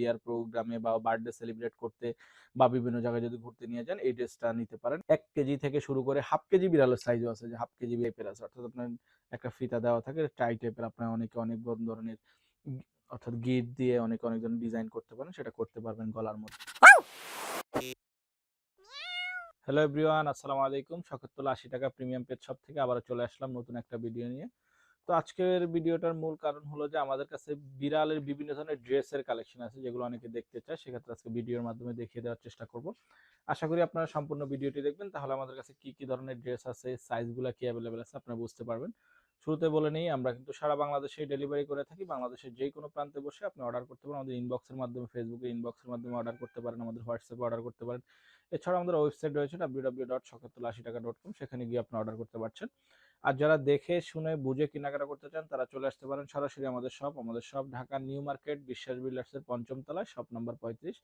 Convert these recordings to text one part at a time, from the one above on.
বিয়ার প্রোগ্রামে বা birthday celebrate করতে বা বিভিন্ন জায়গায় যদি ঘুরতে নিয়ে যান, এই ড্রেসটা নিতে পারেন। এক কেজি থেকে শুরু করে হাফ কেজি বিড়ালের সাইজও আছে, যে হাফ কেজি টাইপের আছে। অর্থাৎ আপনার একটা ফিতা দেওয়া থাকে টাই টাইপের আপনার অনেকে অনেক ধরনের অর্থাৎ গিট দিয়ে অনেক অনেক ধরনের ডিজাইন করতে পারেন, সেটা করতে পারবেন গলার মধ্যে। হ্যালো এভরিওয়ান আসসালামু আলাইকুম। শখতুল্লাহ আশি টাকা প্রিমিয়াম পেজ শপ থেকে আবার চলে আসলাম নতুন একটা ভিডিও নিয়ে। তো আজকের ভিডিওটার মূল কারণ হলো যে আমাদের কাছে বিড়ালের বিভিন্ন ধরনের ড্রেসের কালেকশন আছে, যেগুলো অনেকে দেখতে চায়। সেক্ষেত্রে আজকে ভিডিওর মাধ্যমে দেখিয়ে দেওয়ার চেষ্টা করব। আশা করি আপনারা সম্পূর্ণ ভিডিওটি দেখবেন। তাহলে আমাদের কাছে কি কি ধরনের ড্রেস আছে সাইজগুলো কি অ্যাভেলেবেল আছে আপনারা বুঝতে পারবেন। শুরুতে বলে নেই, আমরা কিন্তু সারা বাংলাদেশে ডেলিভারি করে থাকি। বাংলাদেশের যে কোনো প্রান্তে বসে আপনি অর্ডার করতে পারেন। আমাদের ইনবক্সের মাধ্যমে ফেসবুকে ইনবক্সের মাধ্যমে অর্ডার করতে পারেন। আমাদের হোয়াটসঅ্যাপে অর্ডার করতে পারেন। এছাড়া আমাদের ওয়েবসাইট রয়েছে ডাব্লিউ ডাব্লিউ ডট আশি টাকা ডট কম সেখানে গিয়ে আপনি অর্ডার করতে পারছেন। আর যারা দেখে, শুনে, বুঝে কেনাকাটা করতে চান, তারা চলে আসতে পারেন সরাসরি আমাদের শপ আমাদের শপ ঢাকা নিউ মার্কেট, বিশ্বাস বিল্ডার্সের পঞ্চম তলায় শপ নাম্বার পঁয়ত্রিশ।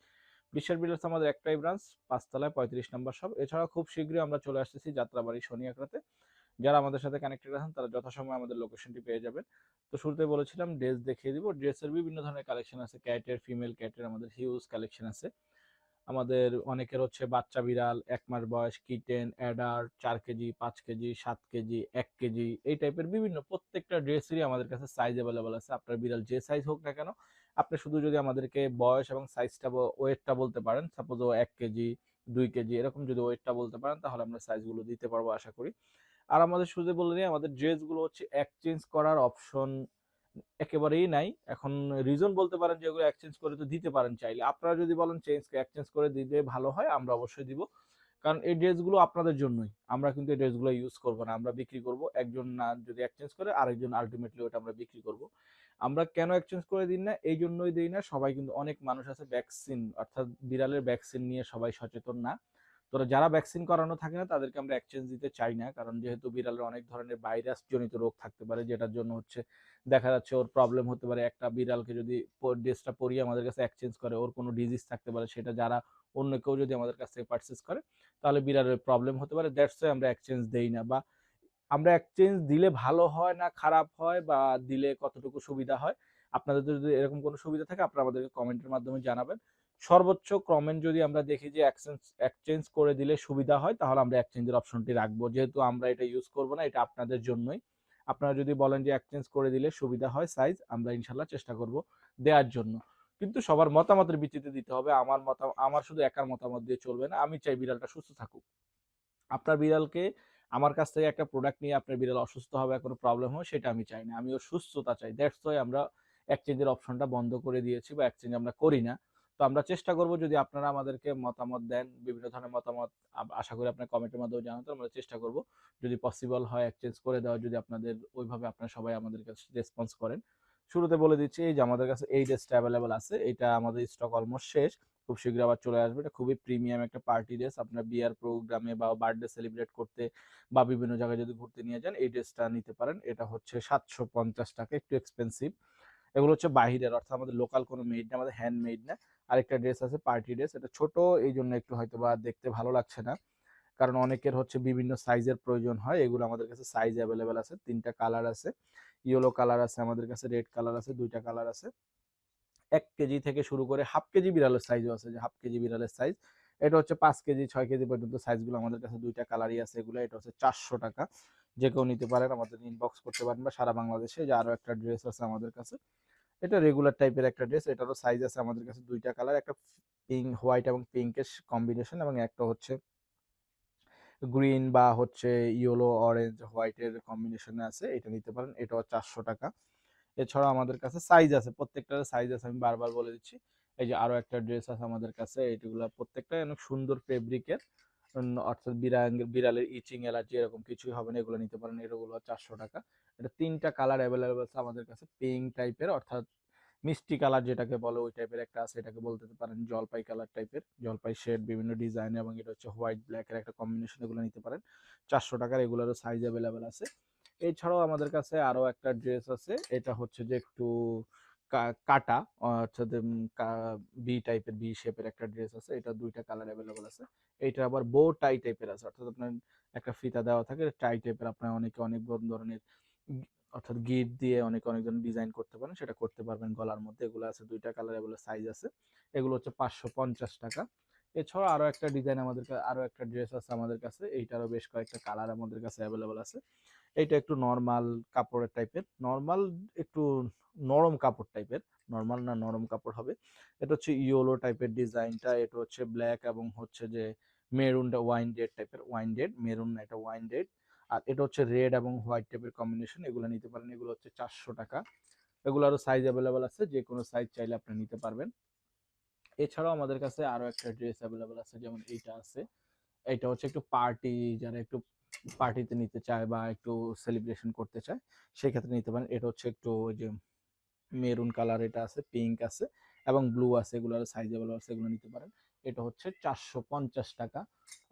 বিশ্বাস বিল্ডার্স আমাদের একটাই ব্রাঞ্চ পাঁচতলায় পঁয়ত্রিশ নম্বর শপ এছাড়া খুব শীঘ্রই আমরা চলে আসতেছি যাত্রাবাড়ি শনি একরাতে যারা আমাদের সাথে কানেক্টেড আছেন, তারা যথাসময়ে আমাদের লোকেশনটি পেয়ে যাবেন। তো শুরুতে বলেছিলাম ড্রেস দেখিয়ে দিব। ড্রেসের বিভিন্ন ধরনের কালেকশন আছে। ক্যাটের ফিমেল ক্যাটের আমাদের হিউজ কালেকশন আছে। আমাদের অনেকের হচ্ছে বাচ্চা বিড়াল, এক মাস বয়স, কিটেন অ্যাডার চার কেজি, পাঁচ কেজি, সাত কেজি, এক কেজি, এই টাইপের বিভিন্ন প্রত্যেকটা ড্রেসেরই আমাদের কাছে সাইজ অ্যাভেলেবল আছে। আপনার বিড়াল যে সাইজ হোক না কেন, আপনি শুধু যদি আমাদেরকে বয়স এবং সাইজটা ওয়েটটা বলতে পারেন সাপোজ ও এক কেজি, দুই কেজি, এরকম যদি ওয়েটটা বলতে পারেন, তাহলে আমরা সাইজগুলো দিতে পারব আশা করি। আর আমাদের শুধু বলে নিই, আমাদের ড্রেসগুলো হচ্ছে এক্সচেঞ্জ করার অপশন একেবারেই নাই। এখন রিজন বলতে পারেন যে এগুলো এক্সচেঞ্জ করে তো দিতে পারেন চাইলে। আপনারা যদি বলেন চেঞ্জ এক্সচেঞ্জ করে দিলে ভালো হয়, আমরা অবশ্যই দিব। কারণ এই ড্রেসগুলো আপনাদের জন্যই। আমরা কিন্তু এই ড্রেসগুলো ইউজ করব না। আমরা বিক্রি করব। একজন না যদি এক্সচেঞ্জ করে, আরেকজন আলটিমেটলি ওটা আমরা বিক্রি করব। আমরা কেন এক্সচেঞ্জ করে দিই না? এই জন্যই দিই না। সবাই কিন্তু অনেক মানুষ আছে ভ্যাকসিন অর্থাৎ বিড়ালের ভ্যাকসিন নিয়ে সবাই সচেতন না। তো যারা ভ্যাকসিন করানো থাকে না, তাদেরকে আমরা এক্সচেঞ্জ দিতে চাই না। কারণ যেহেতু বিড়ালের অনেক ধরনের ভাইরাস জনিত রোগ থাকতে পারে, যেটার জন্য হচ্ছে দেখা যাচ্ছে ওর প্রবলেম হতে পারে। একটা বিড়ালকে যদি ড্রেসটা পরিয়ে আমাদের কাছে এক্সচেঞ্জ করে, ওর কোনো ডিজিজ থাকতে পারে, সেটা যারা অন্য কেউ যদি আমাদের কাছ থেকে পারচেস করে, তাহলে বিড়ালের প্রবলেম হতে পারে। দ্যাটস আমরা এক্সচেঞ্জ দেই না। বা আমরা এক্সচেঞ্জ দিলে ভালো হয় না খারাপ হয় বা দিলে কতটুকু সুবিধা হয়, আপনাদের যদি এরকম কোনো সুবিধা থাকে, আপনারা আমাদেরকে কমেন্টের মাধ্যমে জানাবেন। সর্বোচ্চ কমেন্ট যদি আমরা দেখি যে এক্সচেঞ্জ এক্সচেঞ্জ করে দিলে সুবিধা হয়, তাহলে আমরা এক্সচেঞ্জের অপশনটি রাখব। যেহেতু আমরা এটা ইউজ করব না, এটা আপনাদের জন্যই। আপনারা যদি বলেন যে এক্সচেঞ্জ করে দিলে সুবিধা হয় সাইজ আমরা ইনশাল্লাহ চেষ্টা করব দেওয়ার জন্য। কিন্তু সবার মতামতের ভিত্তিতে দিতে হবে। আমার মত, আমার শুধু একার মতামত দিয়ে চলবে না, আমি চাই বিড়ালটা সুস্থ থাকুক। আপনার বিড়ালকে আমার কাছ থেকে একটা প্রোডাক্ট নিয়ে আপনার বিড়াল অসুস্থ হবে, কোনো প্রবলেম হয় সেটা আমি চাই না। আমি ওর সুস্থতা চাই। দ্যাটস ওয়াই আমরা এক্সচেঞ্জের অপশনটা বন্ধ করে দিয়েছি বা এক্সচেঞ্জ আমরা করি না। তো আমরা চেষ্টা করব যদি আপনারা আমাদেরকে মতামত দেন, বিভিন্ন ধরনের মতামত আশা করি আপনার কমেন্টের মাধ্যমে জানাতে আমরা চেষ্টা করব। যদি পসিবল হয় এক্সচেঞ্জ করে দেওয়া, যদি আপনাদের ওইভাবে আপনারা সবাই আমাদের কাছে রেসপন্স করেন। শুরুতে বলে দিচ্ছি এই যে আমাদের কাছে এই ড্রেসটা অ্যাভেলেবেল আছে। এটা আমাদের স্টক অলমোস্ট শেষ। খুব শীঘ্র আবার চলে আসবে। এটা খুবই প্রিমিয়াম একটা পার্টি ড্রেস আপনার বিয়ার প্রোগ্রামে বা বার্থডে সেলিব্রেট করতে বা বিভিন্ন জায়গায় যদি ঘুরতে নিয়ে যান, এই ড্রেসটা নিতে পারেন। এটা হচ্ছে সাতশো পঞ্চাশ টাকা, একটু এক্সপেন্সিভ এগুলো হচ্ছে বাহিরের, অর্থাৎ আমাদের লোকাল কোনো মেড না, আমাদের হ্যান্ড মেড না। আরেকটা ড্রেস আছে পার্টি ড্রেস এটা ছোট এই জন্য একটু হয়তো বা দেখতে ভালো লাগছে না। কারণ অনেকের হচ্ছে বিভিন্ন সাইজের প্রয়োজন হয়, এগুলো আমাদের কাছে সাইজ অ্যাভেলেবেল আছে, তিনটা কালার আছে। ইয়েলো কালার আছে, আমাদের কাছে রেড কালার আছে, দুইটা কালার আছে। এক কেজি থেকে শুরু করে হাফ কেজি বিড়ালের সাইজও আছে, যে হাফ কেজি বিড়ালের সাইজ এটা হচ্ছে পাঁচ কেজি, ছয় কেজি পর্যন্ত সাইজগুলো আমাদের কাছে দুইটা কালারই আছে এগুলো, এটা হচ্ছে চারশো টাকা। যে কেউ নিতে পারেন, আমাদের ইনবক্স করতে পারেন বা সারা বাংলাদেশে যে আরও একটা ড্রেস আছে আমাদের কাছে। এটা রেগুলার টাইপের একটা ড্রেস এটারও সাইজ আছে আমাদের কাছে দুইটা কালার একটা পিঙ্ক হোয়াইট এবং পিঙ্কের কম্বিনেশন এবং একটা হচ্ছে গ্রিন বা হচ্ছে ইয়েলো অরেঞ্জ হোয়াইটের কম্বিনেশনে আছে, এটা নিতে পারেন, এটাও চারশো টাকা। এছাড়াও আমাদের কাছে সাইজ আছে প্রত্যেকটার সাইজ আছে, আমি বারবার বলে দিচ্ছি। এই যে আরও একটা ড্রেস আছে আমাদের কাছে এইগুলো প্রত্যেকটাই অনেক সুন্দর ফেব্রিকের অর্থাৎ বিড়াল বিড়ালের ইচিং অ্যালার্জি এরকম কিছুই হবে না, এগুলো নিতে পারেন এগুলো চারশো টাকা। এটা তিনটা কালার অ্যাভেলেবেল আছে আমাদের কাছে পিঙ্ক টাইপের অর্থাৎ মিষ্টি কালার যেটাকে বলে, ওই টাইপের একটা আছে, এটাকে বলতে পারেন জলপাই কালার টাইপের জলপাই শেড বিভিন্ন ডিজাইন এবং এটা হচ্ছে হোয়াইট ব্ল্যাকের একটা কম্বিনেশন এগুলো নিতে পারেন। চারশো টাকার এগুলোরও সাইজ অ্যাভেলেবেল আছে। এছাড়াও আমাদের কাছে আরও একটা ড্রেস আছে, এটা হচ্ছে যে একটু কাটা অর্থাৎ বি টাইপের বি শেপের একটা ড্রেস আছে, এটা দুইটা কালার অ্যাভেলেবল আছে। এটা আবার বো টাই টাইপের আছে, অর্থাৎ আপনার একটা ফিতা দেওয়া থাকে টাই টাইপের আপনার অনেকে অনেক ধরনের অর্থাৎ গিট দিয়ে অনেক, অনেকজন ডিজাইন করতে পারেন, সেটা করতে পারবেন গলার মধ্যে, এগুলো আছে, দুইটা কালার এগুলো সাইজ আছে। এগুলো হচ্ছে পাঁচশো পঞ্চাশ টাকা। এছাড়া আরও একটা ডিজাইন আমাদের কা- আরও একটা ড্রেস আছে আমাদের কাছে, এইটারও বেশ কয়েকটা কালার আমাদের কাছে অ্যাভেলেবল আছে। এইটা একটু নর্মাল কাপড়ের টাইপের নর্মাল একটু নরম কাপড় টাইপের নর্মাল না নরম কাপড় হবে। এটা হচ্ছে ইয়োলো টাইপের ডিজাইনটা, এটা হচ্ছে ব্ল্যাক এবং হচ্ছে যে মেরুনটা ওয়াইন রেড টাইপের ওয়াইন রেড মেরুন না এটা ওয়াইন রেড আর এটা হচ্ছে রেড এবং হোয়াইট টাইপের কম্বিনেশন এগুলো নিতে পারেন। এগুলো হচ্ছে চারশো টাকা। এগুলো আরও সাইজ অ্যাভেলেবেল আছে, যে কোনো সাইজ চাইলে আপনি নিতে পারবেন। এছাড়াও আমাদের কাছে আরও একটা ড্রেস অ্যাভেলেবেল আছে, যেমন এইটা আছে। এটা হচ্ছে একটু পার্টি যারা একটু পার্টিতে নিতে চায় বা একটু সেলিব্রেশন করতে চায়, সেক্ষেত্রে নিতে পারেন। এটা হচ্ছে একটু ওই যে মেরুন কালার এটা আছে, পিঙ্ক আছে এবং ব্লু আছে এগুলোর সাইজ অ্যাভেলেবল আছে, এগুলো নিতে পারেন। এটা হচ্ছে চারশো পঞ্চাশ টাকা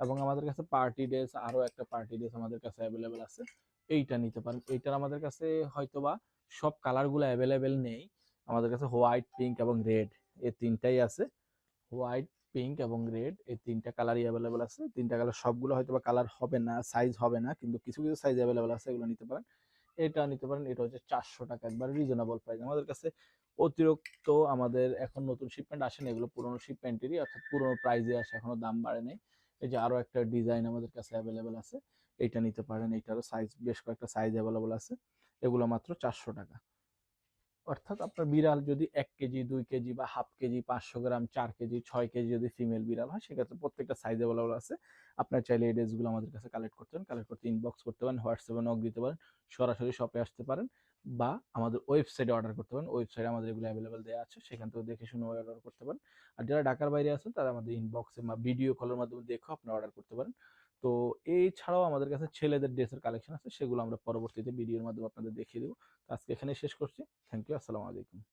এবং আমাদের কাছে পার্টি ড্রেস আরও একটা পার্টি ড্রেস আমাদের কাছে অ্যাভেলেবেল আছে, এইটা নিতে পারেন। এইটার আমাদের কাছে হয়তোবা সব কালারগুলো অ্যাভেলেবেল নেই। আমাদের কাছে হোয়াইট পিঙ্ক এবং রেড এই তিনটাই আছে। হোয়াইট পিঙ্ক এবং রেড এই তিনটা কালারই অ্যাভেলেবেল আছে। তিনটা কালার সবগুলো হয়তোবা কালার হবে না সাইজ হবে না, কিন্তু কিছু কিছু সাইজ অ্যাভেলেবেল আছে, এগুলো নিতে পারেন। এটা নিতে পারেন, এটা হচ্ছে চারশো টাকা একবার রিজনেবল প্রাইস আমাদের কাছে অতিরিক্ত আমাদের এখন নতুন শিপমেন্ট আসেনি, এগুলো পুরনো শিপমেন্টেরই অর্থাৎ পুরনো প্রাইজে আসে এখনও দাম বাড়ে নাই। এই যে আরও একটা ডিজাইন আমাদের কাছে অ্যাভেলেবেল আছে, এটা নিতে পারেন, এটারও সাইজ বেশ কয়েকটা সাইজ অ্যাভেলেবেল আছে, এগুলো মাত্র চারশো টাকা। অর্থাৎ আপনার বিড়াল যদি এক কেজি, দুই কেজি বা হাফ কেজি, পাঁচশো গ্রাম, চার কেজি, ছয় কেজি যদি ফিমেল বিড়াল হয়, সেক্ষেত্রে প্রত্যেকটা সাইজ অ্যাভেলেবল আছে। আপনার চাইলে এই ড্রেসগুলো আমাদের কাছে কালেক্ট করতে পারেন কালেক্ট করতে ইনবক্স করতে পারেন হোয়াটসঅ্যাপে নক দিতে পারেন, সরাসরি শপে আসতে পারেন বা আমাদের ওয়েবসাইটে অর্ডার করতে পারেন। ওয়েবসাইটে আমাদের এগুলো অ্যাভেলেবেল দেওয়া আছে, সেখান থেকে দেখে শুনে অর্ডার করতে পারেন। আর যারা ঢাকার বাইরে আছেন, তারা আমাদের ইনবক্সে বা ভিডিও কলের মাধ্যমে দেখেও আপনারা অর্ডার করতে পারেন। তো এই ছাড়াও আমাদের কাছে ছেলেদের ড্রেসের কালেকশন আছে, সেগুলো আমরা পরবর্তীতে ভিডিওর মাধ্যমে আপনাদের দেখিয়ে দেবো। আজকে এখানে শেষ করছি। থ্যাংক ইউ আসসালামু আলাইকুম।